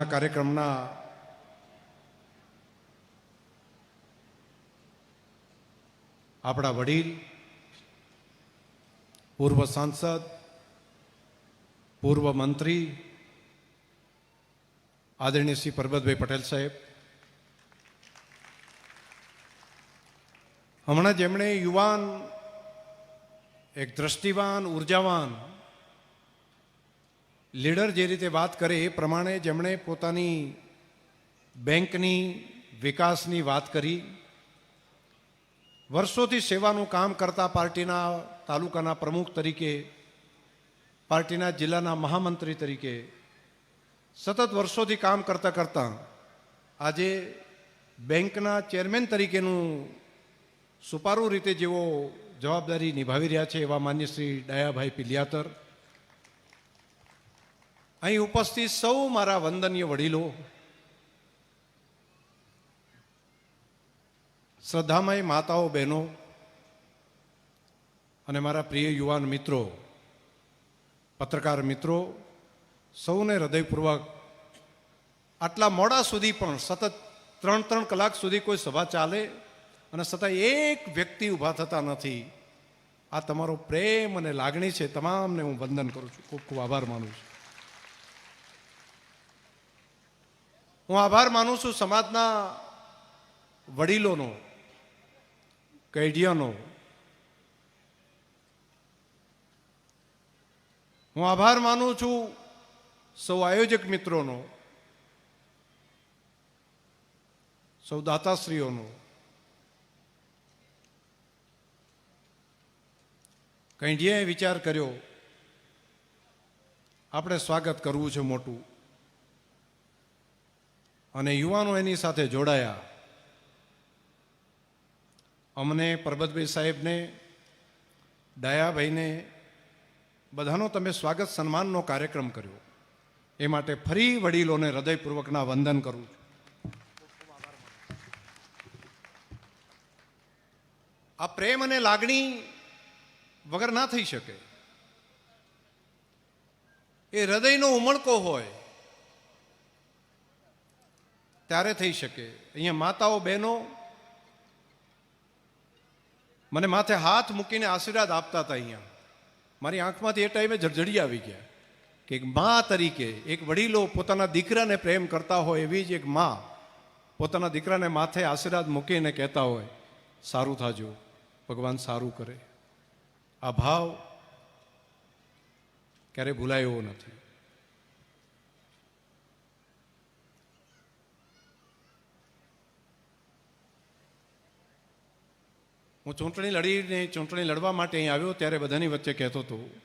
આ કાર્યક્રમના આપણા વડીલ, પૂર્વ સાંસદ, પૂર્વ મંત્રી, આદરણીય શ્રી પરબતભાઈ પટેલ સાહેબ. હમણાં જેમણે યુવાન, એક દ્રષ્ટિવાન, ઉર્જાવાન લીડર જે રીતે વાત કરે એ પ્રમાણે જેમણે પોતાની બેંકની વિકાસની વાત કરી. વર્ષોથી સેવાનું કામ કરતા પાર્ટીના તાલુકાના પ્રમુખ તરીકે, પાર્ટીના જિલ્લાના મહામંત્રી તરીકે સતત વર્ષોથી કામ કરતા કરતા આજે બેંકના ચેરમેન તરીકેનું સુપારું રીતે જેઓ જવાબદારી નિભાવી રહ્યા છે એવા માન્ય શ્રી ડાયાભાઈ પિલિયાતર અહીં ઉપસ્થિત સૌ મારા વંદનીય વડીલો. શ્રદ્ધામય માતાઓ, બહેનો અને મારા પ્રિય યુવાન મિત્રો, પત્રકાર મિત્રો, સૌને હૃદયપૂર્વક આટલા મોડા સુધી પણ સતત ત્રણ ત્રણ કલાક સુધી કોઈ સભા ચાલે અને છતાં એક વ્યક્તિ ઊભા થતા નથી, આ તમારો પ્રેમ અને લાગણી છે, તમામને હું વંદન કરું છું. ખૂબ ખૂબ આભાર માનું છું. હું આભાર માનું છું સમાજના વડીલોનો, કૈડિયાનો. હું આભાર માનું છું સૌ આયોજક મિત્રોનો, સૌ દાતાશ્રીઓનો. કૈંડિયાએ વિચાર કર્યો, આપણે સ્વાગત કરવું છે મોટું. અને યુવાનો એની સાથે જોડાયા. અમને પરબતભાઈ સાહેબને, ડાયાભાઈને બધાનો તમે સ્વાગત સન્માનનો કાર્યક્રમ કર્યો. એ માટે ફરી વડીલોને હૃદયપૂર્વકના વંદન કરું છું. આ પ્રેમ અને લાગણી વગર ના થઈ શકે. એ હૃદયનો ઉમળકો હોય ત્યારે થઈ શકે. અહીંયા માતાઓ, બહેનો મને માથે હાથ મૂકીને આશીર્વાદ આપતા હતા અહીંયા. મારી આંખમાંથી એ ટાઈમે જળજડી આવી ગયા કે એક મા તરીકે એક વડીલો પોતાના દીકરાને પ્રેમ કરતા હોય એવી જ એક મા પોતાના દીકરાને માથે આશીર્વાદ મૂકીને કહેતા હોય, સારું થાજો, ભગવાન સારું કરે. આ ભાવ ક્યારે ભૂલાયો નથી. હું ચૂંટણી લડીને ચૂંટણી લડવા માટે અહીં આવ્યો ત્યારે બધાની વચ્ચે કહેતો હતો.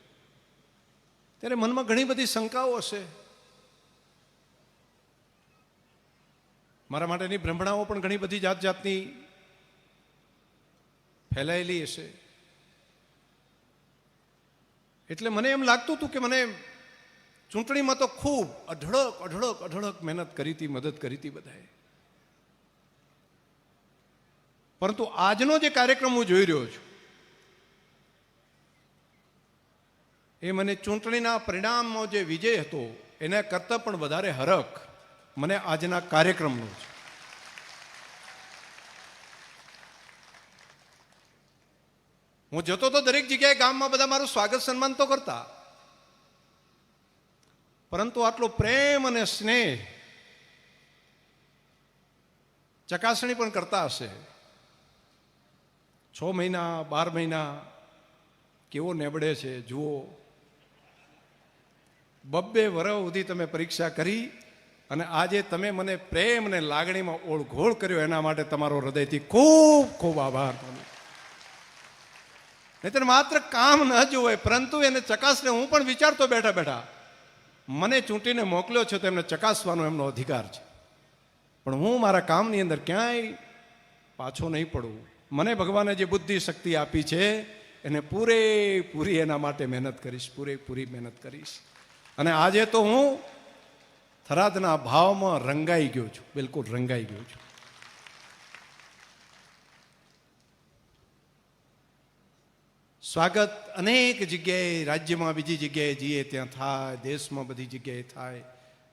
ત્યારે મનમાં ઘણી બધી શંકાઓ હશે. મારા માટેની ભ્રમણાઓ પણ ઘણી બધી જાત જાતની ફેલાયેલી હશે. એટલે મને એમ લાગતું હતું કે મને ચૂંટણીમાં તો ખૂબ અઢળક અઢળક અઢળક મહેનત કરી હતી, મદદ કરી હતી બધાએ. પરંતુ આજનો જે કાર્યક્રમ હું જોઈ રહ્યો છું, એ મને ચૂંટણીના પરિણામનો જે વિજય હતો, એના કરતાં પણ વધારે હરખ મને આજના કાર્યક્રમનો છે. હું જતો તો દરેક જગ્યાએ ગામમાં બધા મારું સ્વાગત સન્માન તો કરતા, પરંતુ આટલો પ્રેમ અને સ્નેહ ચકાસણી પણ કરતા હશે. છ મહિના, બાર મહિના કેવો નેબડે છે, જુઓ. બબ્બે વરહ સુધી તમે પરીક્ષા કરી અને આજે તમે મને પ્રેમ અને લાગણીમાં ઓળઘોળ કર્યો એના માટે તમારો હૃદયથી ખૂબ ખૂબ આભાર નહીતર માત્ર કામ ન જોવે પરંતુ એને ચકાસને હું પણ વિચારતો બેઠા બેઠા, મને ચૂંટીને મોકલ્યો છે તો એમને ચકાસવાનો એમનો અધિકાર છે. પણ હું મારા કામની અંદર ક્યાંય પાછો નહીં પડું. મને ભગવાને જે બુદ્ધિ શક્તિ આપી છે, એને પૂરેપૂરી એના માટે મહેનત કરીશ, પૂરેપૂરી મહેનત કરીશ. અને આજે તો હું થરાદના ભાવમાં રંગાઈ ગયો છું, બિલકુલ રંગાઈ ગયો છું. સ્વાગત અનેક જગ્યાએ, રાજ્યમાં બીજી જગ્યાએ જઈએ, ત્યાં થાય, દેશમાં બધી જગ્યાએ થાય,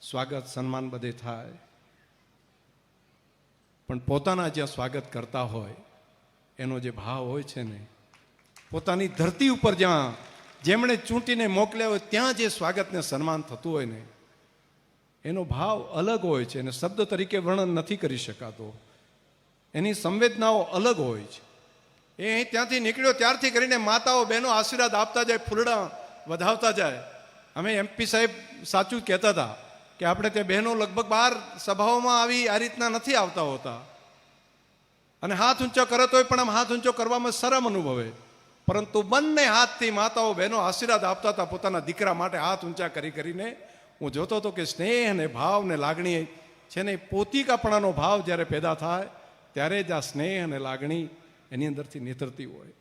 સ્વાગત, સન્માન બધે થાય. પણ પોતાના જ્યાં સ્વાગત કરતા હોય એનો જે ભાવ હોય છે ને, પોતાની ધરતી ઉપર જ્યાં જેમણે ચૂંટીને મોકલ્યા હોય, ત્યાં જે સ્વાગતને સન્માન થતું હોય ને, એનો ભાવ અલગ હોય છે અને શબ્દ તરીકે વર્ણન નથી કરી શકાતો. એની સંવેદનાઓ અલગ હોય છે. એ અહીં ત્યાંથી નીકળ્યો, ત્યારથી કરીને માતાઓ, બહેનો આશીર્વાદ આપતા જાય, ફૂલડા વધાવતા જાય. અમે એમપી સાહેબ સાચું કહેતા હતા કે આપણે ત્યાં બહેનો લગભગ બાર સભાઓમાં આવી આ રીતના નથી આવતા હોતા. અને હાથ ઊંચો કરે તોય પણ આમ હાથ ઊંચો કરવામાં શરમ અનુભવે. પરંતુ બંને હાથથી માતાઓ બહેનો આશીર્વાદ આપતા હતા પોતાના દીકરા માટે હાથ ઊંચા કરી કરીને. હું જોતો હતો કે સ્નેહ ને ભાવ ને લાગણી છે ને પોતિકાપણાનો ભાવ જ્યારે પેદા થાય, ત્યારે જ આ સ્નેહ અને લાગણી એની અંદરથી નીતરતી હોય.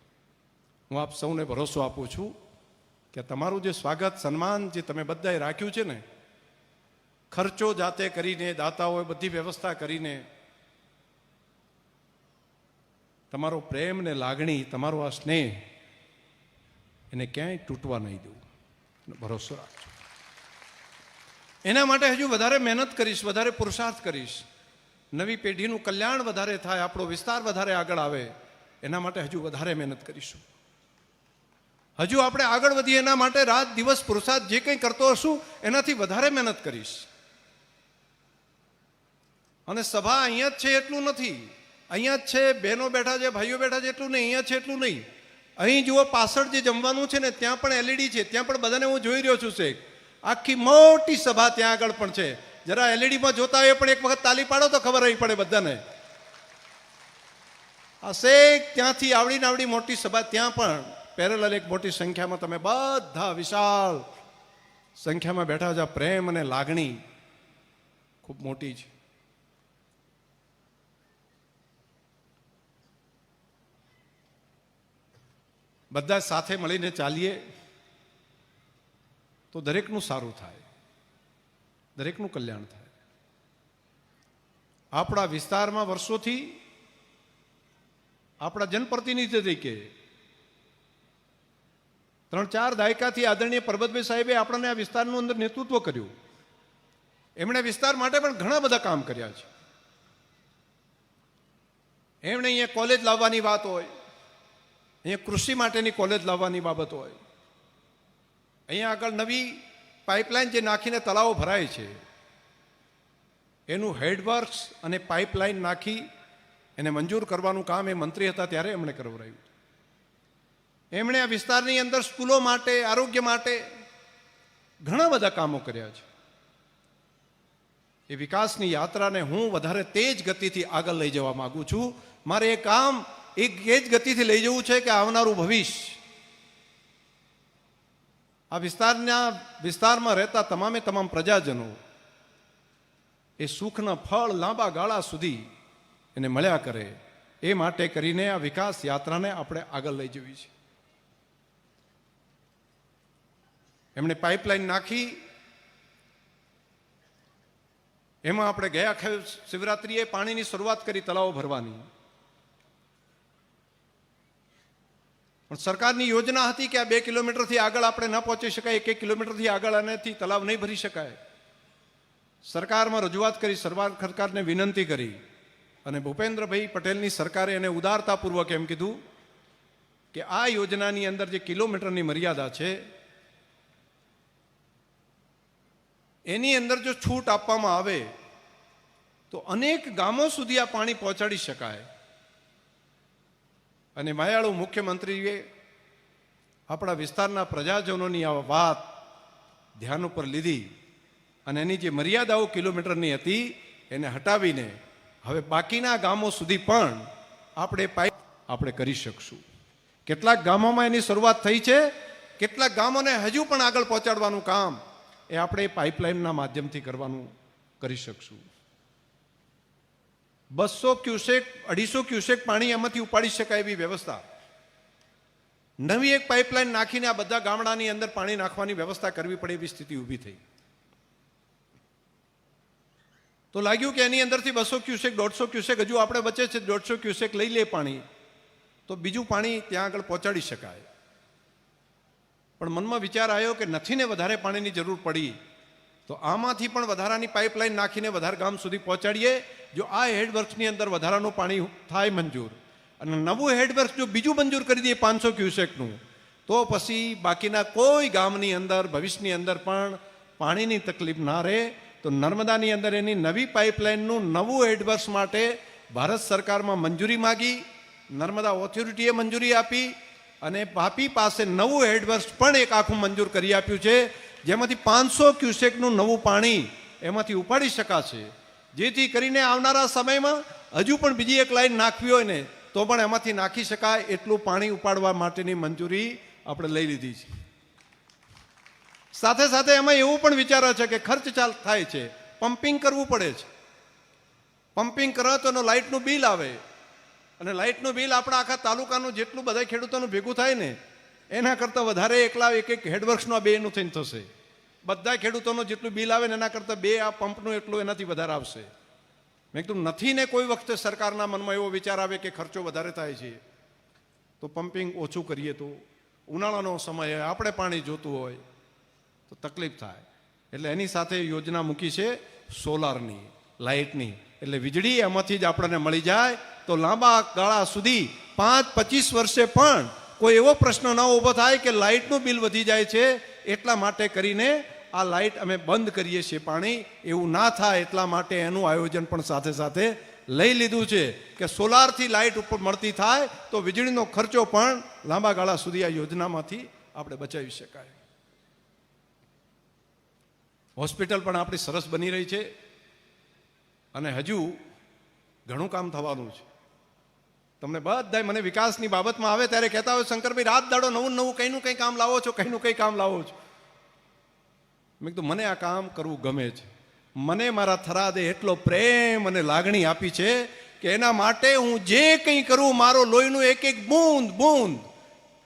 હું આપ સૌને ભરોસો આપું છું કે તમારું જે સ્વાગત, સન્માન જે તમે બધાએ રાખ્યું છે ને, ખર્ચો જાતે કરીને, દાતાઓએ બધી વ્યવસ્થા કરીને તમારો પ્રેમ ને લાગણી, તમારો આ સ્નેહ એને ક્યાંય તૂટવા નહીં દેવું ભરોસો રાખજો. એના માટે હજુ વધારે મહેનત કરીશ, વધારે પુરુષાર્થ કરીશ. નવી પેઢીનું કલ્યાણ વધારે થાય, આપણો વિસ્તાર વધારે આગળ આવે, એના માટે હજુ વધારે મહેનત કરીશું. હજુ આપણે આગળ વધીએ, એના માટે રાત, દિવસ, પુરુષાર્થ જે કંઈ કરતો હશું, એનાથી વધારે મહેનત કરીશ. અને સભા અહીંયા જ છે, એટલું નથી. અહીંયા છે, બહેનો બેઠા છે, ભાઈઓ બેઠા છે, એટલું નહીં, અહીંયા છે એટલું નહીં. અહીં જુઓ, પાછળ જે જમવાનું છે ને, ત્યાં પણ એલઈડી છે, ત્યાં પણ બધાને હું જોઈ રહ્યો છું, શેખ. આખી મોટી સભા ત્યાં આગળ પણ છે. જરા એલઈડીમાં જોતા હોય, પણ એક વખત તાલી પાડો તો ખબર આવી પડે બધાને. આ શેખ, ત્યાંથી આવડી આવડી મોટી સભા, ત્યાં પણ પેરેલલ એક મોટી સંખ્યામાં તમે બધા વિશાળ સંખ્યામાં બેઠા છો. પ્રેમ અને લાગણી ખૂબ મોટી છે બધા સાથે મળીને ચાલીએ, તો દરેકનું સારું થાય. દરેકનું કલ્યાણ થાય. આપણા વિસ્તારમાં વર્ષોથી આપણા જનપ્રતિનિધિ તરીકે ત્રણ ચાર દાયકાથી આદરણીય પરબતભાઈ સાહેબે આપણને આ વિસ્તારનું અંદર નેતૃત્વ કર્યું. એમણે વિસ્તાર માટે પણ ઘણા બધા કામ કર્યા છે. એમણે અહીંયા કોલેજ લાવવાની વાત હોય અહીંયા કૃષિ માટેની કોલેજ લાવવાની બાબત હોય. અહીંયા આગળ નવી પાઇપલાઇન જે નાખીને તળાવો ભરાય છે, એનું હેડવર્ક્સ અને પાઇપલાઇન નાખી એને મંજૂર કરવાનું કામ એ મંત્રી હતા ત્યારે એમણે કરવરાયું. એમણે આ વિસ્તારની અંદર સ્કૂલો માટે, આરોગ્ય માટે ઘણા બધા કામો કર્યા છે. એ વિકાસની યાત્રાને હું વધારે તેજ ગતિથી આગળ લઈ જવા માગું છું. મારે એ કામ એક એ જ ગતિથી લઈ જવું છે કે આવનારું ભવિષ્ય. આ વિસ્તારના વિસ્તારમાં રહેતા તમામે તમામ પ્રજાજનો એ સુખના ફળ લાંબા ગાળા સુધી એને મળ્યા કરે એ માટે કરીને આ વિકાસ યાત્રાને આપણે આગળ લઈ જવી છે. એમણે પાઇપલાઇન નાખી. એમાં આપણે ગયા શિવરાત્રિએ પાણીની શરૂઆત કરી તળાવો ભરવાની. પણ સરકારની યોજના હતી કે આ બે કિલોમીટરથી આગળ આપણે ન પહોંચી શકાય એક એક કિલોમીટરથી આગળ આનેથી તલાવ નહીં ભરી શકાય. સરકારમાં રજૂઆત કરી, સરકાર સરકારને વિનંતી કરી અને ભૂપેન્દ્રભાઈ પટેલની સરકારે એને ઉદારતાપૂર્વક એમ કીધું કે આ યોજનાની અંદર જે કિલોમીટરની મર્યાદા છે, એની અંદર જો છૂટ આપવામાં આવે તો અનેક ગામો સુધી આ પાણી પહોંચાડી શકાય. અને માયાળુ મુખ્યમંત્રીએ આપણા વિસ્તારના પ્રજાજનોની આ વાત ધ્યાન ઉપર લીધી અને એની જે મર્યાદાઓ કિલોમીટરની હતી એને હટાવીને હવે બાકીના ગામો સુધી પણ આપણે પાઇપ આપણે કરી શકશું. કેટલાક ગામોમાં એની શરૂઆત થઈ છે, કેટલાક ગામોને હજુ પણ આગળ પહોંચાડવાનું કામ એ આપણે પાઇપલાઇનના માધ્યમથી કરવાનું કરી શકશું. બસો ક્યુસેક, અઢીસો ક્યુસેક પાણી એમાંથી ઉપાડી શકાય એવી વ્યવસ્થા. નવી એક પાઇપલાઇન નાખીને આ બધા ગામડાની અંદર પાણી નાખવાની વ્યવસ્થા કરવી પડે એવી સ્થિતિ ઊભી થઈ. તો લાગ્યું કે એની અંદરથી બસો ક્યુસેક, દોઢસો ક્યુસેક, હજુ આપણે વચ્ચે છે, દોઢસો ક્યુસેક લઈ લે પાણી, તો બીજું પાણી ત્યાં આગળ પહોંચાડી શકાય. પણ મનમાં વિચાર આવ્યો કે નથી ને વધારે પાણીની જરૂર પડી, તો આમાંથી પણ વધારાની પાઇપલાઇન નાખીને વધારે ગામ સુધી પહોંચાડીએ જો આ હેડવર્ક્સની અંદર વધારાનું પાણી થાય મંજૂર અને નવું હેડવર્ક્સ જો બીજું મંજૂર કરી દઈએ પાંચસો ક્યુસેકનું, તો પછી બાકીના કોઈ ગામની અંદર, ભવિષ્યની અંદર પણ પાણીની તકલીફ ના રહે, તો નર્મદાની અંદર એની નવી પાઇપલાઇનનું નવું હેડવર્ક્સ માટે ભારત સરકારમાં મંજૂરી માગી, નર્મદા ઓથોરિટીએ મંજૂરી આપી અને પાપી પાસે નવું હેડવર્ક્સ પણ એક આખું મંજૂર કરી આપ્યું છે, જેમાંથી પાંચસો ક્યુસેકનું નવું પાણી એમાંથી ઉપાડી શકાશે. જેથી કરીને આવનારા સમયમાં હજુ પણ બીજી એક લાઈન નાખવી હોય ને, તો પણ એમાંથી નાખી શકાય એટલું પાણી ઉપાડવા માટેની મંજૂરી આપણે લઈ લીધી છે. સાથે સાથે એમાં એવું પણ વિચારે છે કે ખર્ચ ચાલ થાય છે, પમ્પિંગ કરવું પડે છે. પમ્પિંગ કરો તો એનું લાઇટનું બિલ આવે. અને લાઇટનું બિલ આપણા આખા તાલુકાનું જેટલું બધા ખેડૂતોનું ભેગું થાય ને, એના કરતાં વધારે એકલા એક એક હેડવર્ક્સનું આ બેનું થઈને થશે. બધા ખેડૂતોનું જેટલું બિલ આવે ને એના કરતાં બે આ પંપનું એટલું એનાથી વધારે આવશે. મેં કીધું, નથી ને કોઈ વખતે સરકારના મનમાં એવો વિચાર આવે કે ખર્ચો વધારે થાય છે. તો પમ્પિંગ ઓછું કરીએ તો ઉનાળાનો સમય હોય, આપણે પાણી જોતું હોય, તો તકલીફ થાય. એટલે એની સાથે યોજના મૂકી છે સોલારની, લાઇટની. એટલે વીજળી એમાંથી જ આપણને મળી જાય. તો લાંબા ગાળા સુધી પાંચ પચીસ વર્ષે પણ કોઈ એવો પ્રશ્ન ન ઊભો થાય કે લાઇટનું બિલ વધી જાય છે એટલા માટે કરીને આ લાઇટ અમે બંધ કરીએ છીએ પાણી. એવું ના થાય એટલા માટે એનું આયોજન પણ સાથે સાથે લઈ લીધું છે કે સોલારથી લાઇટ ઉપર મળતી થાય તો વીજળીનો ખર્ચો પણ લાંબા ગાળા સુધી આ યોજનામાંથી આપણે બચાવી શકાય. હોસ્પિટલ પણ આપણી સરસ બની રહી છે અને હજુ ઘણું કામ થવાનું છે. તમને બધા મને વિકાસની બાબતમાં આવે ત્યારે કહેતા હોય, શંકરભાઈ, રાત દાડો નવું નવું કંઈનું કંઈ કામ લાવો છો? કંઈનું કંઈ કામ લાવો છો? મેં કીધું, મને આ કામ કરવું ગમે છે. મને મારા થરાદે એટલો પ્રેમ અને લાગણી આપી છે કે એના માટે હું જે કંઈ કરું, મારો લોહીનું એક એક બૂંદ બૂંદ.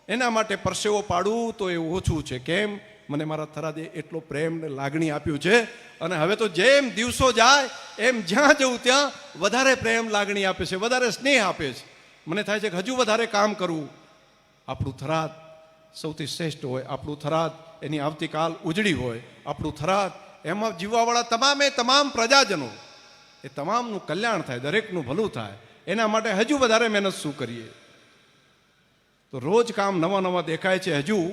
એના માટે પરસેવો પાડું તો એ ઓછું છે. કેમ? મને મારા થરાદે એટલો પ્રેમ ને લાગણી આપ્યું છે અને હવે તો જેમ દિવસો જાય, એમ જ્યાં જવું ત્યાં વધારે પ્રેમ લાગણી આપે છે, વધારે સ્નેહ આપે છે. મને થાય છે કે હજુ વધારે કામ કરવું. આપણું થરાદ સૌથી શ્રેષ્ઠ હોય આપણું થરાદ. એની આવતીકાલ ઉજળી હોય આપણું થરાદ. એમાં જીવવાવાળા તમામે તમામ પ્રજાજનો, એ તમામનું કલ્યાણ થાય, દરેકનું ભલું થાય. એના માટે હજુ વધારે મહેનત શું કરીએ? તો રોજ કામ નવા નવા દેખાય છે હજુ.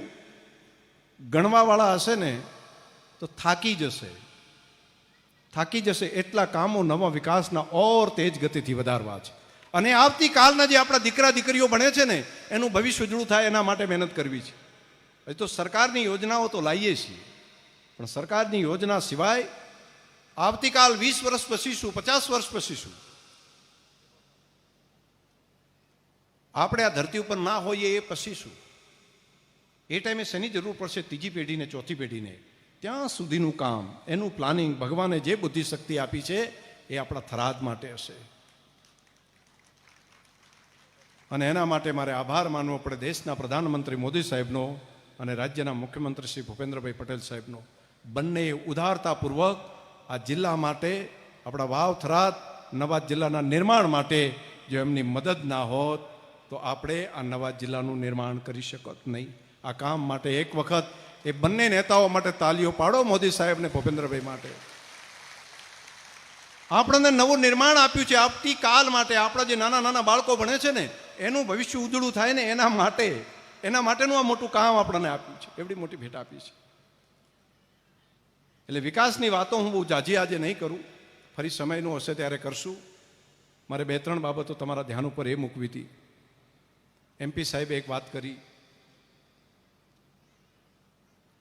ગણવાવાળા હશે ને, તો થાકી જશે. થાકી જશે એટલા કામો નવા વિકાસના ઓર તેજ ગતિથી વધારવા છે. અને આવતીકાલના જે આપણા દીકરા દીકરીઓ ભણે છે ને, એનું ભવિષ્ય ઉજળું થાય એના માટે મહેનત કરવી છે. હજી તો સરકારની યોજનાઓ તો લાવીએ છીએ, પણ સરકારની યોજના સિવાય આવતીકાલ વીસ વર્ષ પછી શું, પચાસ વર્ષ પછી શું? આપણે આ ધરતી ઉપર ના હોઈએ એ પછી શું? એ ટાઈમે શેની જરૂર પડશે? ત્રીજી પેઢીને, ચોથી પેઢીને. ત્યાં સુધીનું કામ, એનું પ્લાનિંગ ભગવાને જે બુદ્ધિ શક્તિ આપી છે, એ આપણા થરાદ માટે હશે. અને એના માટે મારે આભાર માનવો પડે દેશના પ્રધાનમંત્રી મોદી સાહેબનો અને રાજ્યના મુખ્યમંત્રી શ્રી ભૂપેન્દ્રભાઈ પટેલ સાહેબનો. બંને ઉદારતાપૂર્વક આ જિલ્લા માટે, આપણા વાવ થરાદ નવા જિલ્લાના નિર્માણ માટે જો એમની મદદ ના હોત, તો આપણે આ નવા જિલ્લાનું નિર્માણ કરી શકત નહીં. આ કામ માટે એક વખત એ બંને નેતાઓ માટે તાલીઓ પાડો મોદી સાહેબ ને ભૂપેન્દ્રભાઈ માટે. આપણને નવું નિર્માણ આપ્યું છે આવતીકાલ માટે. આપણા જે નાના નાના બાળકો ભણે છે ને, એનું ભવિષ્ય ઉજળું થાય ને એના માટે, એના માટેનું આ મોટું કામ આપણને આપ્યું છે. એવડી મોટી ભેટ આપી છે. એટલે વિકાસની વાતો હું બહુ જાજી આજે નહીં કરું. ફરી સમયનું હશે ત્યારે કરશું. મારે બે ત્રણ બાબતો તમારા ધ્યાન ઉપર એ મૂકવી હતી. એમપી સાહેબે એક વાત કરી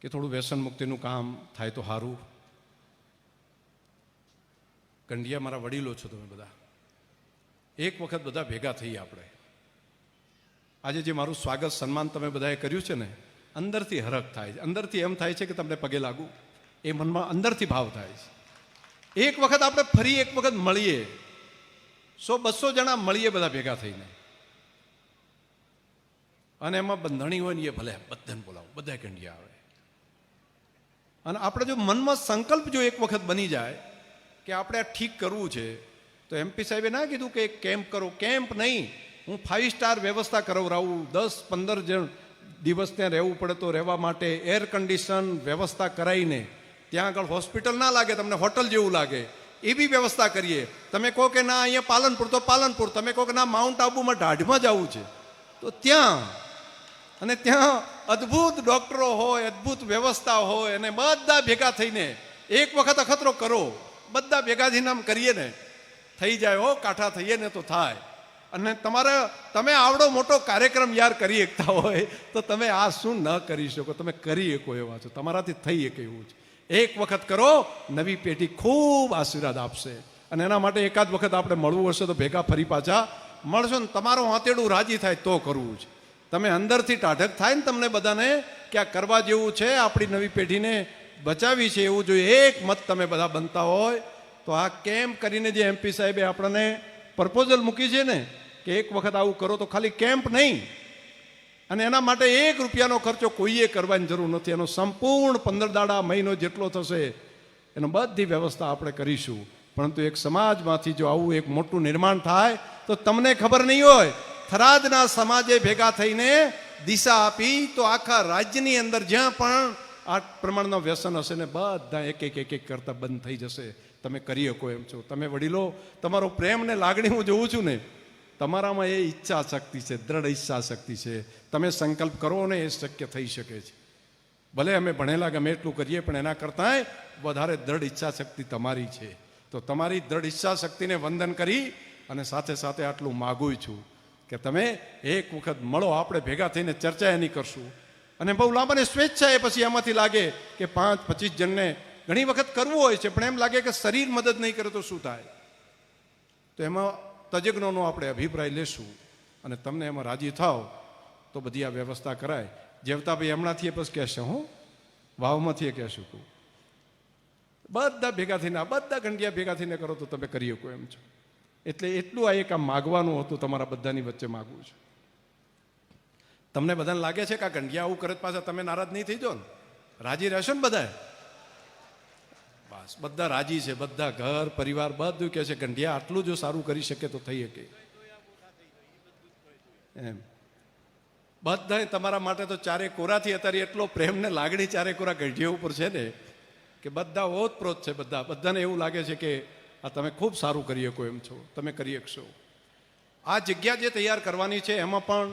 કે થોડું વ્યસન મુક્તિનું કામ થાય તો સારું કંડિયા મારા વડીલો છો તમે બધા. એક વખત બધા ભેગા થઈએ આપણે. આજે જે મારું સ્વાગત સન્માન તમે બધાએ કર્યું છે ને, અંદરથી હરખ થાય છે. અંદરથી એમ થાય છે કે તમને પગે લાગુ. એ મનમાં અંદરથી ભાવ થાય છે. એક વખત આપણે ફરી એક વખત મળીએ. સો બસો જણા મળીએ બધા ભેગા થઈને. અને એમાં બંધણી હોય ને એ ભલે બધાને બોલાવો. બધા કંડિયા આવે. અને આપણે જો મનમાં સંકલ્પ જો એક વખત બની જાય કે આપણે આ ઠીક કરવું છે, તો એમપી સાહેબે ના કીધું કે કેમ્પ કરો. કેમ્પ નહીં, હું ફાઇવ સ્ટાર વ્યવસ્થા કરાવરાવું. દસ, પંદર જણ દિવસ ત્યાં રહેવું પડે તો રહેવા માટે એર કન્ડિશન વ્યવસ્થા કરાવીને ત્યાં આગળ હોસ્પિટલ ના લાગે, તમને હોટલ જેવું લાગે એવી વ્યવસ્થા કરીએ. તમે કહો કે ના, અહીંયા પાલનપુર, તો પાલનપુર. તમે કહો કે ના, માઉન્ટ આબુમાં ઢાઢમાં જવું છે. તો ત્યાં, અને ત્યાં અદ્ભુત ડૉક્ટરો હોય, અદ્ભુત વ્યવસ્થા હોય, અને બધા ભેગા થઈને એક વખત અખતરો કરો. બધા ભેગા થઈને આમ કરીએ ને, થઈ જાય, હો, કાંઠા થઈએ ને તો થાય. અને તમારે, તમે આવડો મોટો કાર્યક્રમ યાર કરી શકતા હોય, તો તમે આ શું ન કરી શકો? તમે કરી શકો એવા છો. તમારાથી થઈ શકે એવું છે એક વખત કરો, નવી પેઢી ખૂબ આશીર્વાદ આપશે. અને એના માટે એકાદ વખત આપણે મળવું હશે તો ભેગા ફરી પાછા મળશો ને તમારું હાથેડું રાજી થાય તો કરવું છે તમે અંદરથી ટાઢક થાય ને તમને બધાને કે આ કરવા જેવું છે, આપણી નવી પેઢીને બચાવી છે એવું જોઈએ. એક મત તમે બધા બનતા હોય તો આ કેમ્પ કરીને જે એમપી સાહેબે આપણને પ્રપોઝલ મૂકી છે ને કે એક વખત આવું કરો તો ખાલી કેમ્પ નહીં. અને એના માટે એક રૂપિયાનો ખર્ચો કોઈએ કરવાની જરૂર નથી. એનો સંપૂર્ણ પંદર દાડા મહિનો જેટલો થશે, એનો બધી વ્યવસ્થા આપણે કરીશું. પરંતુ એક સમાજમાંથી જો આવું એક મોટું નિર્માણ થાય, તો તમને ખબર નહીં હોય, થરાદના સમાજે ભેગા થઈને દિશા આપી તો આખા રાજ્યની અંદર જ્યાં પણ આ પ્રમાણના વ્યસન હશે ને બધા એક એક એક એક કરતા બંધ થઈ જશે. તમે કરી શકો એમ છો. તમે વડીલો, તમારો પ્રેમ ને લાગણી હું જોઉં છું ને, તમારામાં એ ઈચ્છા શક્તિ છે, દ્રઢ ઈચ્છા શક્તિ છે. તમે સંકલ્પ કરો ને એ શક્ય થઈ શકે છે. ભલે અમે ભણેલા ગમે એટલું કરીએ, પણ એના કરતાંય વધારે દ્રઢ ઈચ્છા શક્તિ તમારી છે. તો તમારી દ્રઢ ઈચ્છા શક્તિને વંદન કરી અને સાથે સાથે આટલું માગું છું કે તમે એક વખત મળો, આપણે ભેગા થઈને ચર્ચા એની કરશું. અને બહુ લાંબાને સ્વેચ્છા એ પછી એમાંથી લાગે કે પાંચ, પચીસ જણને ઘણી વખત કરવું હોય છે, પણ એમ લાગે કે શરીર મદદ નહીં કરે તો શું થાય? તો એમાં તજજ્ઞોનો આપણે અભિપ્રાય લેશું અને તમને એમાં રાજી થાવ તો બધી આ વ્યવસ્થા કરાય. જેવતાભાઈ હમણાંથી પછી કહેશે, હું વાવમાંથી એ કહેશું શકું. બધા ભેગા થઈને બધા ગંડિયા ભેગા થઈને કરો તો તમે કરી શકો એમ છો. એટલે એટલું આ એક આ માગવાનું હતું તમારા બધાની વચ્ચે માગવું છે. તમને બધાને લાગે છે કે આ ગંઢિયા આવું કરે પાછા તમે નારાજ નહીં થઈ જાઓ ને? રાજી રહેશો ને બધા બસ, બધા રાજી છે, બધા ઘર, પરિવાર બધું કહે છે, ગંઢિયા આટલું જો સારું કરી શકે તો થઈ શકે. એમ. બધા તમારા માટે તો ચારે કોરાથી અત્યારે એટલો પ્રેમ ને લાગણી ચારે કોરા ગંઢિયા ઉપર છે ને, કે બધા ઓતપ્રોત છે બધા. બધાને એવું લાગે છે કે આ તમે ખૂબ સારું કરી શકો એમ છો, તમે કરી શકશો. આ જગ્યા જે તૈયાર કરવાની છે, એમાં પણ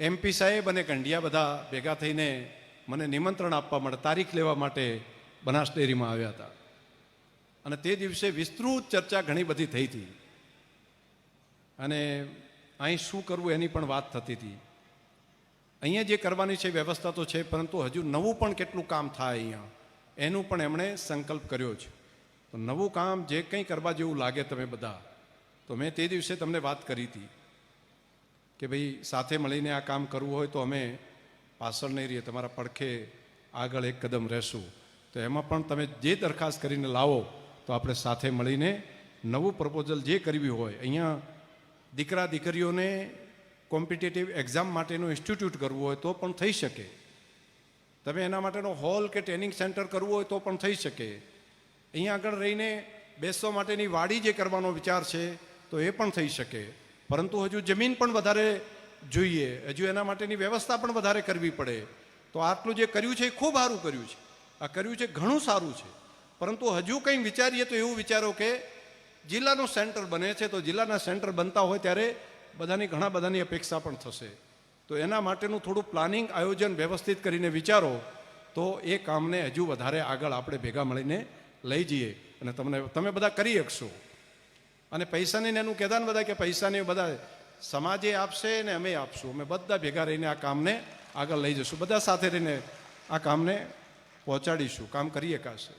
એમપી સાહેબ અને ગંઢિયા બધા ભેગા થઈને મને નિમંત્રણ આપવા માટે, તારીખ લેવા માટે બનાસ ડેરીમાં આવ્યા હતા. અને તે દિવસે વિસ્તૃત ચર્ચા ઘણી બધી થઈ હતી. અને અહીં શું કરવું એની પણ વાત થતી હતી. અહીંયા જે કરવાની છે વ્યવસ્થા તો છે, પરંતુ હજુ નવું પણ કેટલું કામ થાય અહીંયા. એનું પણ એમણે સંકલ્પ કર્યો છે તો નવું કામ જે કંઈ કરવા જેવું લાગે તમે બધા, તો મેં તે દિવસે તમને વાત કરી હતી. કે ભાઈ, સાથે મળીને આ કામ કરવું હોય તો અમે પાછળ નહીં રહીએ, તમારા પડખે આગળ એક કદમ રહેશું. તો એમાં પણ તમે જે દરખાસ્ત કરીને લાવો, તો આપણે સાથે મળીને નવું પ્રપોઝલ જે કરવી હોય, અહીંયા દીકરા દીકરીઓને કોમ્પિટેટિવ એક્ઝામ માટેનું ઇન્સ્ટિટ્યૂટ કરવું હોય તો પણ થઈ શકે. તમે એના માટેનો હોલ કે ટ્રેનિંગ સેન્ટર કરવું હોય તો પણ થઈ શકે. અહીંયા આગળ રહીને બેસવા માટેની વાડી જે કરવાનો વિચાર છે, તો એ પણ થઈ શકે. પરંતુ હજુ જમીન પણ વધારે જોઈએ, હજુ એના માટેની વ્યવસ્થા પણ વધારે કરવી પડે. તો આટલું જે કર્યું છે એ ખૂબ સારું કર્યું છે. આ કર્યું છે ઘણું સારું છે. પરંતુ હજુ કંઈ વિચારીએ તો એવું વિચારો કે જિલ્લાનું સેન્ટર બને છે, તો જિલ્લાના સેન્ટર બનતા હોય ત્યારે બધાની ઘણા બધાની અપેક્ષા પણ થશે. તો એના માટેનું થોડું પ્લાનિંગ, આયોજન વ્યવસ્થિત કરીને વિચારો, તો એ કામને હજુ વધારે આગળ આપણે ભેગા મળીને લઈ જઈએ અને તમને, તમે બધા કરી શકશો. અને પૈસાની એનું કહેતા ને બધા કે પૈસાની બધા સમાજે આપશે ને અમે આપશું. અમે બધા ભેગા રહીને આ કામને આગળ લઈ જશું. બધા સાથે રહીને આ કામને પહોંચાડીશું. કામ કરી શકાશે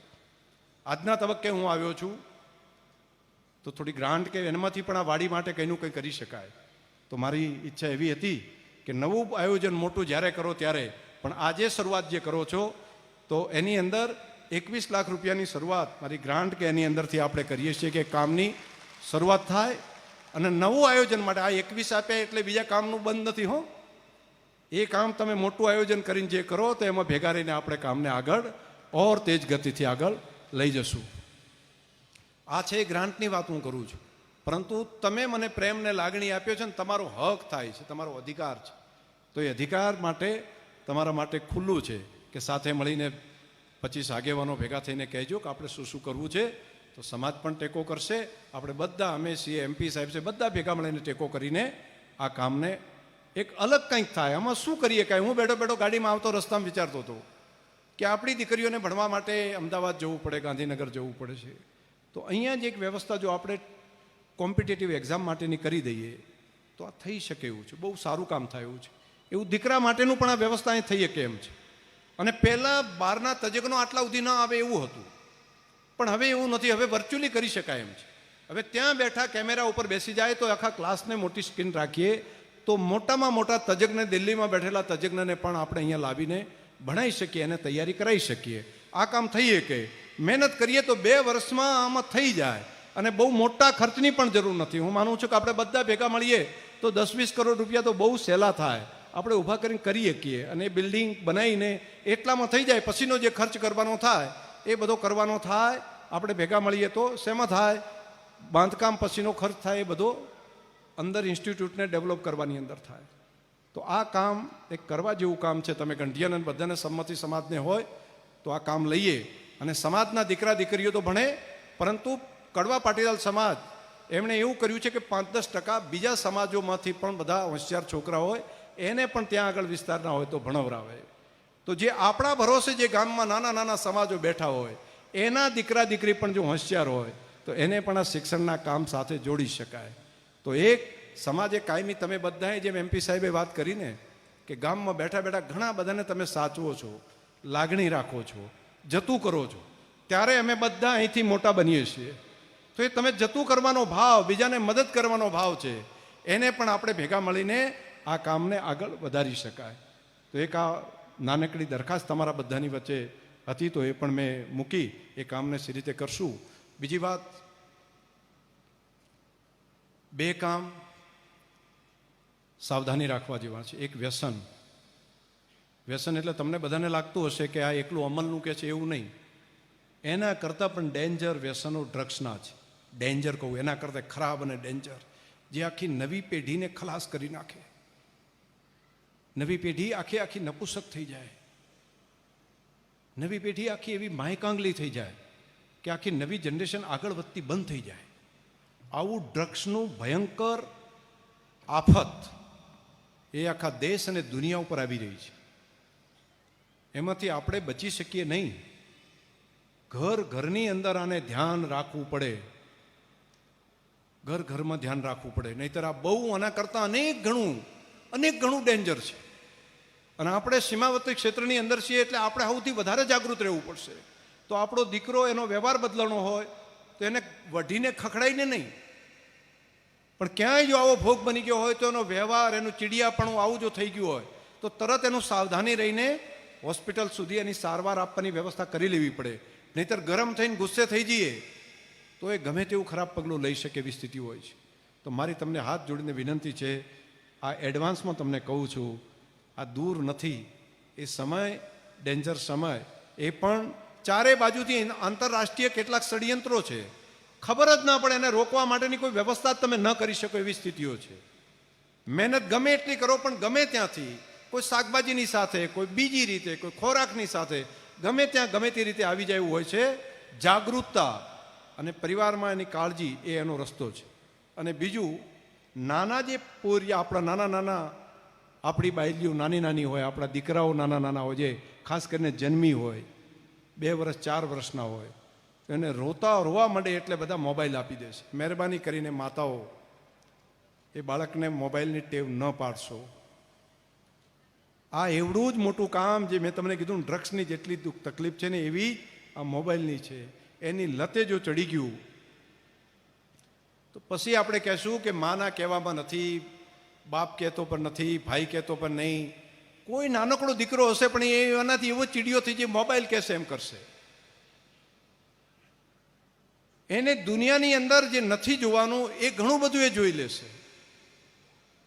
આજના તબક્કે હું આવ્યો છું તો થોડી ગ્રાન્ટ કે એનામાંથી પણ આ વાડી માટે કંઈનું કંઈ કરી શકાય. તો મારી ઈચ્છા એવી હતી કે નવું આયોજન મોટું જ્યારે કરો ત્યારે. પણ આજે શરૂઆત જે કરો છો, તો એની અંદર એકવીસ લાખ રૂપિયાની શરૂઆત, મારી ગ્રાન્ટ કે એની અંદરથી આપણે કરીએ છીએ કે કામની શરૂઆત થાય અને નવું આયોજન માટે આ એકવીસ આપ્યા એટલે બીજા કામનું બંધ નથી, હો. એ કામ તમે મોટું આયોજન કરીને જે કરો તો એમાં ભેગા રહીને આપણે કામને આગળ, ઓર તેજ ગતિથી આગળ લઈ જશું. આ છે ગ્રાન્ટની વાત હું કરું છું. પરંતુ તમે મને પ્રેમને લાગણી આપ્યો છે ને તમારો હક થાય છે, તમારો અધિકાર છે. તો એ અધિકાર માટે, તમારા માટે ખુલ્લું છે કે સાથે મળીને પચીસ આગેવાનો ભેગા થઈને કહેજો કે આપણે શું શું કરવું છે. તો સમાજ પણ ટેકો કરશે. આપણે બધા, અમે છીએ એમપી સાહેબ છે, બધા ભેગા મળીને ટેકો કરીને આ કામને એક અલગ કંઈક થાય. આમાં શું કરીએ કાંઈ? હું બેઠો બેઠો ગાડીમાં આવતો રસ્તામાં વિચારતો હતો કે આપણી દીકરીઓને ભણવા માટે અમદાવાદ જવું પડે, ગાંધીનગર જવું પડે છે. તો અહીંયા જ એક વ્યવસ્થા જો આપણે કોમ્પિટેટિવ એક્ઝામ માટેની કરી દઈએ, તો આ થઈ શકે એવું છે. બહુ સારું કામ થાય એવું છે. એવું દીકરા માટેનું પણ આ વ્યવસ્થા અહીં થઈ શકે એમ છે. અને પહેલાં બહારના તજજ્ઞો આટલા સુધી ન આવે એવું હતું. પણ હવે એવું નથી, હવે વર્ચ્યુઅલી કરી શકાય એમ છે. હવે ત્યાં બેઠા કેમેરા ઉપર બેસી જાય તો આખા ક્લાસને મોટી સ્ક્રીન રાખીએ તો મોટામાં મોટા તજજ્ઞ દિલ્હીમાં બેઠેલા તજજ્ઞને પણ આપણે અહીંયા લાવીને ભણાઈ શકીએ અને તૈયારી કરાવી શકીએ. આ કામ થઈ શકે મહેનત કરીએ તો બે વર્ષમાં આમાં થઈ જાય અને બહુ મોટા ખર્ચની પણ જરૂર નથી. હું માનું છું કે આપણે બધા ભેગા મળીએ તો દસ વીસ કરોડ રૂપિયા તો બહુ સહેલા થાય. આપણે ઊભા કરીને કરી શકીએ અને બિલ્ડિંગ બનાવીને એટલામાં થઈ જાય. પછીનો જે ખર્ચ કરવાનો થાય એ બધો કરવાનો થાય, આપણે ભેગા મળીએ તો શેમાં થાય? બાંધકામ પછીનો ખર્ચ થાય એ બધો અંદર ઇન્સ્ટિટ્યૂટને ડેવલપ કરવાની અંદર થાય. તો આ કામ એક કરવા જેવું કામ છે. તમે ગંઢિયાને બધાને સંમતિ સમાજને હોય તો આ કામ લઈએ. અને સમાજના દીકરા દીકરીઓ તો ભણે, પરંતુ કડવા પાટીદાર સમાજ એમણે એવું કર્યું છે કે પાંચ દસ ટકા બીજા સમાજોમાંથી પણ બધા હોશિયાર છોકરા હોય, એને પણ ત્યાં આગળ વિસ્તારના હોય તો ભણવરાવે. તો જે આપણા ભરોસે જે ગામમાં નાના નાના સમાજો બેઠા હોય, એના દીકરા દીકરી પણ જો હોશિયાર હોય, તો એને પણ આ શિક્ષણના કામ સાથે જોડી શકાય. તો એક સમાજે કાયમી તમે બધાએ જેમ એમપી સાહેબે વાત કરીને કે ગામમાં બેઠા બેઠા ઘણા બધાને તમે સાચવો છો, લાગણી રાખો છો, જતું કરો છો. ત્યારે અમે બધા અહીંથી મોટા બનીએ છીએ. તો એ તમે જતું કરવાનો ભાવ, બીજાને મદદ કરવાનો ભાવ છે, એને પણ આપણે ભેગા મળીને આ કામને આગળ વધારી શકાય. તો એક આ નાનકડી દરખાસ્ત તમારા બધાની વચ્ચે હતી, તો એ પણ મેં મૂકી, એ કામને સી રીતે કરશું. બીજી વાત, બે કામ સાવધાની રાખવા જેવા છે. એક વ્યસન. વ્યસન એટલે તમને બધાને લાગતું હશે કે આ એકલું અમલનું કે છે, એવું નહીં. એના કરતાં પણ ડેન્જર વ્યસનો ડ્રગ્સના છે. ડેન્જર કહું, એના કરતાં ખરાબ અને ડેન્જર. જે આખી નવી પેઢીને ખલાસ કરી નાખે. નવી પેઢી આખી આખી નપુસક થઈ જાય. નવી પેઢી આખી એવી માયકાંગલી થઈ જાય કે આખી નવી જનરેશન આગળ વધતી બંધ થઈ જાય. આવું ડ્રગ્સનું ભયંકર આફત એ આખા દેશ અને દુનિયા ઉપર આવી રહી છે. એમાંથી આપણે બચી શકીએ નહીં. ઘર ઘરની અંદર આને ધ્યાન રાખવું પડે. ઘર ઘરમાં ધ્યાન રાખવું પડે. નહીતર આ બહુ આના કરતાં અનેક ઘણું અનેક ઘણું ડેન્જર છે. અને આપણે સીમાવર્તી ક્ષેત્રની અંદર છીએ એટલે આપણે સૌથી વધારે જાગૃત રહેવું પડશે. તો આપણો દીકરો એનો વ્યવહાર બદલાનો હોય, તો એને વઢીને ખખડાઈને નહીં. પણ ક્યાંય જો આવો ભોગ બની ગયો હોય, તો એનો વ્યવહાર, એનું ચીડિયાપણું આવું જો થઈ ગયું હોય, તો તરત એનું સાવધાની રહીને હોસ્પિટલ સુધી એની સારવાર આપવાની વ્યવસ્થા કરી લેવી પડે. નહીતર ગરમ થઈને ગુસ્સે થઈ જઈએ, તો એ ગમે તેવું ખરાબ પગલું લઈ શકે એવી સ્થિતિ હોય છે. તો મારી તમને હાથ જોડીને વિનંતી છે, આ એડવાન્સમાં તમને કહું છું આ દૂર નથી. એ સમય, ડેન્જર સમય, એ પણ ચારે બાજુથી આંતરરાષ્ટ્રીય કેટલાક ષડયંત્રો છે. ખબર જ ના પડે એને રોકવા માટેની કોઈ વ્યવસ્થા તમે ન કરી શકો એવી સ્થિતિઓ છે. મહેનત ગમે એટલી કરો, પણ ગમે ત્યાંથી કોઈ શાકભાજીની સાથે, કોઈ બીજી રીતે, કોઈ ખોરાકની સાથે, ગમે ત્યાં ગમે તે રીતે આવી જાય એવું હોય છે. જાગૃતતા અને પરિવારમાં એની કાળજી એ એનો રસ્તો છે. અને બીજું, નાના જે પોરિયા, આપણા નાના નાના આપણી બાયલીઓ નાની નાની હોય, આપણા દીકરાઓ નાના નાના હોય, જે ખાસ કરીને જન્મી હોય, બે વર્ષ, ચાર વર્ષના હોય એને રોતા રોવા માંડે એટલે બધા મોબાઈલ આપી દેશે મહેરબાની કરીને માતાઓ, એ બાળકને મોબાઈલની ટેવ ન પાડશો. આ એવડું જ મોટું કામ જે મેં તમને કીધું ડ્રગ્સની જેટલી દુઃખ તકલીફ છે ને, એવી આ મોબાઈલની છે. એની લતે જો ચડી ગયું, તો પછી આપણે કહેશું કે માના કહેવામાં નથી બાપ કહેતો પણ નથી, ભાઈ કહેતો પણ નહીં. કોઈ નાનકડો દીકરો હશે પણ એનાથી એવો ચીડિયો થઈ જે મોબાઈલ કહેશે એમ કરશે. એને દુનિયાની અંદર જે નથી જોવાનું, એ ઘણું બધું એ જોઈ લેશે.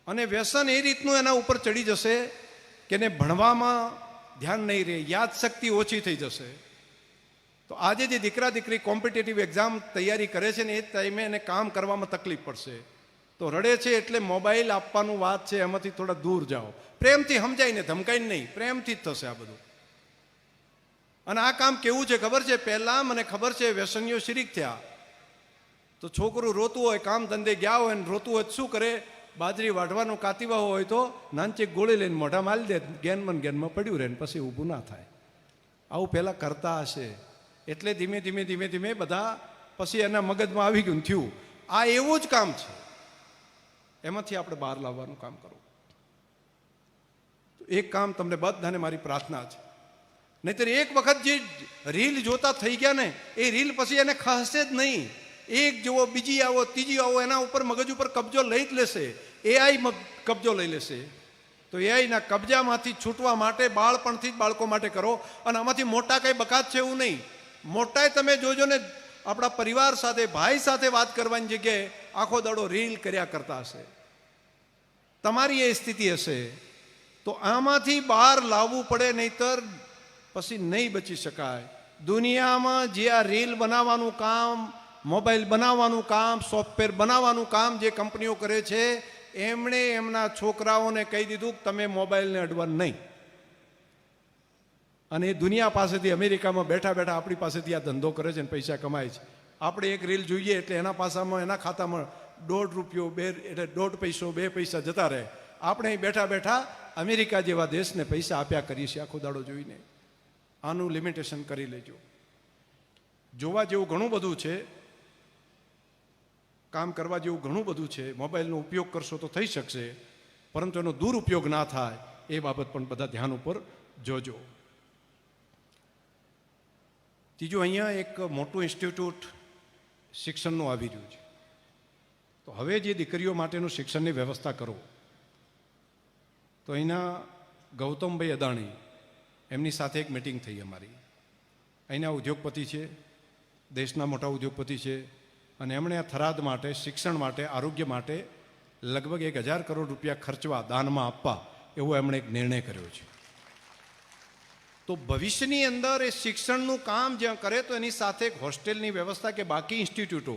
અને વ્યસન એ રીતનું એના ઉપર ચડી જશે કે એને ભણવામાં ધ્યાન નહીં રહે યાદશક્તિ ઓછી થઈ જશે. તો આજે જે દીકરા દીકરી કોમ્પિટેટિવ એક્ઝામ તૈયારી કરે છે ને એ ટાઈમે એને કામ કરવામાં તકલીફ પડશે. તો રડે છે એટલે મોબાઈલ આપવાનું વાત છે, એમાંથી થોડા દૂર જાઓ. પ્રેમથી સમજાઈને ધમકાઈને નહીં. પ્રેમથી જ થશે આ બધું. અને આ કામ કેવું છે ખબર છે? પહેલાં મને ખબર છે, વ્યસનીઓ શિરીક થયા. તો છોકરું રોતું હોય, કામ ધંધે ગયા હોય ને રોતું હોય શું કરે? બાજરી વાઢવાનો કાતીવા હોય તો નાનચી ગોળી લઈને મોઢા મારી દે ગેનમન ગેનમાં પડ્યું રહે પછી ઊભું ના થાય. આવું પહેલાં કરતા હશે. એટલે ધીમે ધીમે ધીમે ધીમે બધા પછી એના મગજમાં આવી ગયું થયું. આ એવું જ કામ છે. એમાંથી આપણે બહાર લાવવાનું કામ કરવું. તો એક કામ તમને બધાને મારી પ્રાર્થના છે. નહીતર એક વખત જે રીલ જોતા થઈ ગયા ને, એ રીલ પછી એને ખસશે જ નહીં. એક જેવો, બીજી આવો, ત્રીજી આવો, એના ઉપર મગજ ઉપર કબજો લઈ જ લેશે. એઆઈ કબજો લઈ લેશે. તો એઆઈના કબજામાંથી છૂટવા માટે, બાળપણથી જ બાળકો માટે કરો. અને આમાંથી મોટા કંઈ બકાત છે એવું નહીં. મોટાએ તમે જોજો ને આપણા પરિવાર સાથે, ભાઈ સાથે વાત કરવાની જગ્યાએ આખો દાડો રીલ કર્યા કરતા હશે. તમારી એ સ્થિતિ હશે તો આમાંથી બહાર લાવવું પડે નહીતર પછી નહીં બચી શકાય. દુનિયામાં જે આ રીલ બનાવવાનું કામ, મોબાઈલ બનાવવાનું કામ, સોફ્ટવેર બનાવવાનું કામ જે કંપનીઓ કરે છે, એમણે એમના છોકરાઓને કહી દીધું કે તમે મોબાઈલને અડવાનું નહીં. અને એ દુનિયા પાસેથી અમેરિકામાં બેઠા બેઠા આપણી પાસેથી આ ધંધો કરે છે અને પૈસા કમાય છે. આપણે એક રીલ જોઈએ એટલે એના પાસામાં, એના ખાતામાં દોઢ રૂપિયો, બે એટલે દોઢ પૈસો, બે પૈસા જતા રહે. આપણે બેઠા બેઠા અમેરિકા જેવા દેશને પૈસા આપ્યા કરીએ છીએ આખો દાડો જોઈને. આનું લિમિટેશન કરી લેજો. જોવા જેવું ઘણું બધું છે, કામ કરવા જેવું ઘણું બધું છે, મોબાઈલનો ઉપયોગ કરશો તો થઈ શકશે, પરંતુ એનો દુરુપયોગ ના થાય એ બાબત પણ બધા ધ્યાન ઉપર જોજો. ત્રીજું અહીંયા એક મોટું ઇન્સ્ટિટ્યૂટ શિક્ષણનું આવી રહ્યું છે. તો હવે જે દીકરીઓ માટેનું શિક્ષણની વ્યવસ્થા કરો. તો અહીંના ગૌતમભાઈ અદાણી, એમની સાથે એક મિટિંગ થઈ અમારી. અહીંના ઉદ્યોગપતિ છે, દેશના મોટા ઉદ્યોગપતિ છે, અને એમણે આ થરાદ માટે, શિક્ષણ માટે, આરોગ્ય માટે લગભગ એક હજાર કરોડ રૂપિયા ખર્ચવા, દાનમાં આપવા એવો એમણે એક નિર્ણય કર્યો છે. તો ભવિષ્યની અંદર એ શિક્ષણનું કામ જ્યાં કરે તો એની સાથે એક હોસ્ટેલની વ્યવસ્થા કે બાકી ઇન્સ્ટિટ્યૂટો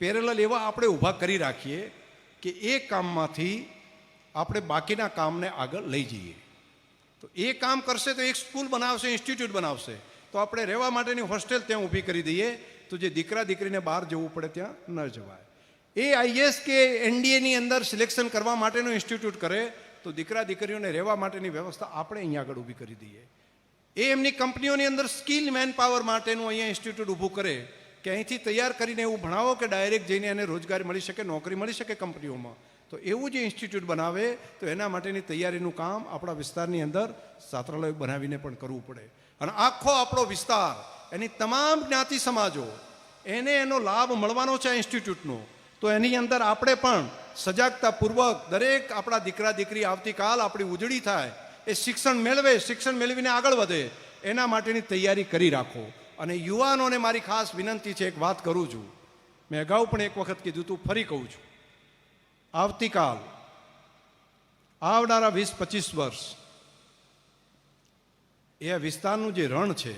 પેરેલલ એવા આપણે ઊભા કરી રાખીએ કે એ કામમાંથી આપણે બાકીના કામને આગળ લઈ જઈએ. તો એ કામ કરશે તો એક સ્કૂલ બનાવશે, ઇન્સ્ટિટ્યૂટ બનાવશે. તો આપણે રહેવા માટેની હોસ્ટેલ ત્યાં ઊભી કરી દઈએ તો જે દીકરા દીકરીને બહાર જવું પડે ત્યાં ન જવાય. એ આઈએસ કે એનડીએની અંદર સિલેક્શન કરવા માટેનું ઇન્સ્ટિટ્યૂટ કરે તો દીકરા દીકરીઓને રહેવા માટેની વ્યવસ્થા આપણે અહીંયા આગળ ઊભી કરી દઈએ. એ એમની કંપનીઓની અંદર સ્કિલ મેન પાવર માટેનું અહીંયા ઇન્સ્ટિટ્યૂટ ઊભું કરે કે અહીંથી તૈયાર કરીને એવું ભણાવો કે ડાયરેક્ટ જઈને એને રોજગારી મળી શકે, નોકરી મળી શકે કંપનીઓમાં. તો એવું જે ઇન્સ્ટિટ્યૂટ બનાવે, તો એના માટેની તૈયારીનું કામ આપણા વિસ્તારની અંદર છાત્રાલય બનાવીને પણ કરવું પડે. અને આખો આપણો વિસ્તાર, એની તમામ જ્ઞાતિ સમાજો, એને એનો લાભ મળવાનો છે આ ઇન્સ્ટિટ્યૂટનો. તો એની અંદર આપણે પણ સજાગતાપૂર્વક દરેક આપણા દીકરા દીકરી આવતીકાલ આપણી ઉજળી થાય એ શિક્ષણ મેળવે, શિક્ષણ મેળવીને આગળ વધે, એના માટેની તૈયારી કરી રાખો. અને યુવાનોને મારી ખાસ વિનંતી છે, એક વાત કરું છું. મેં અગાઉ પણ એક વખત કીધું તું, ફરી કહું છું. આવતીકાલ, આવનારા વીસ પચીસ વર્ષ, એ આ વિસ્તારનું જે રણ છે,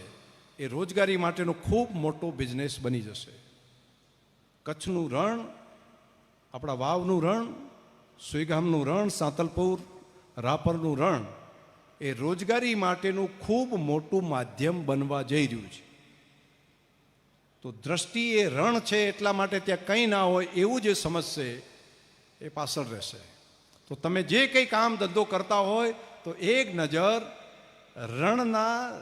એ રોજગારી માટેનો ખૂબ મોટો બિઝનેસ બની જશે. કચ્છનું રણ, આપણા વાવનું રણ, સુઈગામનું રણ, સાંતલપુર, રાપરનું રણ એ રોજગારી માટેનું ખૂબ મોટું માધ્યમ બનવા જઈ રહ્યું છે. તો દ્રષ્ટિ એ રણ છે એટલા માટે ત્યાં કંઈ ના હોય એવું જે સમજશે એ પાછળ રહેશે. તો તમે જે કંઈ કામ ધંધો કરતા હોય તો એક નજર રણના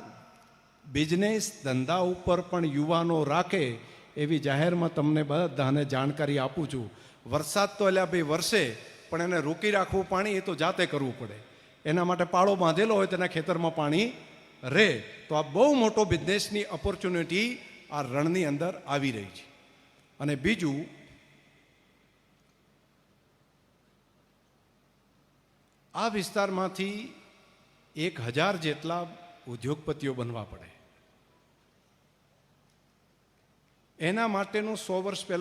બિઝનેસ ધંધા ઉપર પણ યુવાનો રાખે એવી જાહેરમાં તમને બધાને જાણકારી આપું છું. વરસાદ તો એટલે ભાઈ વરસે, પણ એને રોકી રાખવું પાણી એ તો જાતે કરવું પડે. એના માટે પાળો બાંધેલો હોય તેના ખેતરમાં પાણી રહે, તો આ બહુ મોટો બિઝનેસની ઓપોર્ચ્યુનિટી આ રણની અંદર આવી રહી છે. અને બીજું, આ વિસ્તારમાંથી એક હજાર જેટલા ઉદ્યોગપતિઓ બનવા પડે. એના માટેનું સો વર્ષ પહેલાં